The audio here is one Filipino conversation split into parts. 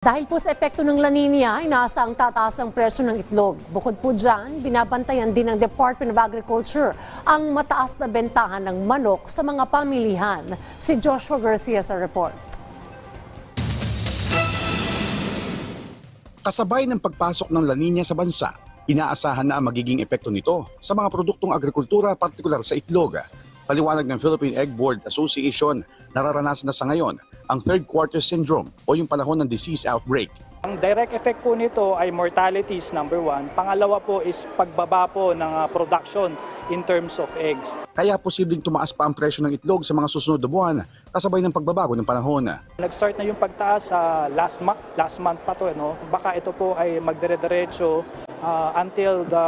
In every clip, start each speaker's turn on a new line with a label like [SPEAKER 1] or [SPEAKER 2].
[SPEAKER 1] Dahil po sa epekto ng La Nina, inaasang tataas ang presyo ng itlog. Bukod po dyan, binabantayan din ng Department of Agriculture ang mataas na bentahan ng manok sa mga pamilihan. Si Joshua Garcia sa report.
[SPEAKER 2] Kasabay ng pagpasok ng La Nina sa bansa, inaasahan na ang magiging epekto nito sa mga produktong agrikultura, partikular sa itlog. Paliwanag ng Philippine Egg Board Association, nararanasan na sa ngayon ang third quarter syndrome o yung panahon ng disease outbreak.
[SPEAKER 3] Ang direct effect po nito ay mortalities number one. Pangalawa po is pagbaba po ng ah, production in terms of eggs.
[SPEAKER 2] Kaya posibleng tumaas pa ang presyo ng itlog sa mga susunod na buwan kasabay ng pagbabago ng panahon.
[SPEAKER 3] Nag-start na yung pagtaas sa last month, last month pa to, no? Baka ito po ay magdire-diretso ah, until the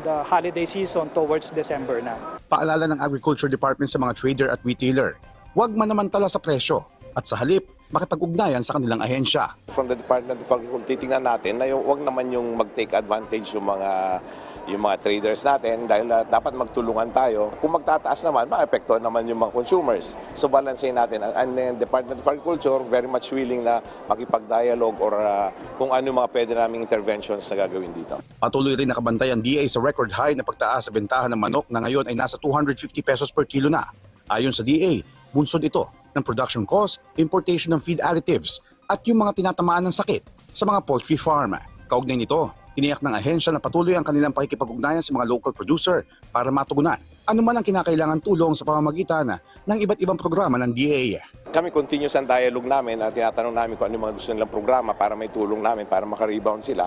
[SPEAKER 3] the holiday season towards December na.
[SPEAKER 2] Paalala ng Agriculture Department sa mga trader at retailer, huwag manamantala sa presyo at sa halip, makipag-ugnayan sa kanilang ahensya.
[SPEAKER 4] from the Department of Agriculture, titingnan natin na yung, wag naman yung mag-take advantage yung mga yung mga traders natin dahil ah, dapat magtulungan tayo. Kung magtataas naman, maapektuhan naman yung mga consumers. So balansehin natin. Ang, ang uh, Department of Agriculture very much willing na makipag-dialogue or ah, kung ano yung mga pwede naming interventions na gagawin dito.
[SPEAKER 2] Patuloy rin nakabantay ang DA sa record high na pagtaas sa bentahan ng manok na ngayon ay nasa 250 pesos per kilo na. Ayon sa DA, bunsod ito ng production cost, importation ng feed additives at yung mga tinatamaan ng sakit sa mga poultry farm. Kaugnay nito, tiniyak ng ahensya na patuloy ang kanilang pakikipag-ugnayan sa mga local producer para matugunan ano man ang kinakailangan tulong sa pamamagitan ng iba't ibang programa ng DA.
[SPEAKER 4] Kami continuous ang dialogue namin at tinatanong namin kung ano yung mga gusto nilang programa para may tulong namin para makarebound sila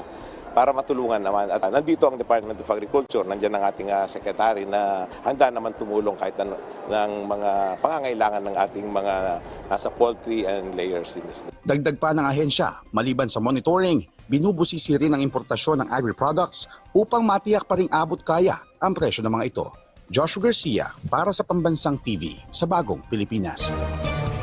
[SPEAKER 4] para matulungan naman. At nandito ang Department of Agriculture, nandiyan ang ating ah, secretary na handa naman tumulong kahit ano, ng mga pangangailangan ng ating mga nasa poultry and layers industry.
[SPEAKER 2] Dagdag pa ng ahensya, maliban sa monitoring, binubusisi rin ang importasyon ng agri-products upang matiyak pa ring abot kaya ang presyo ng mga ito. Joshua Garcia para sa Pambansang TV sa Bagong Pilipinas.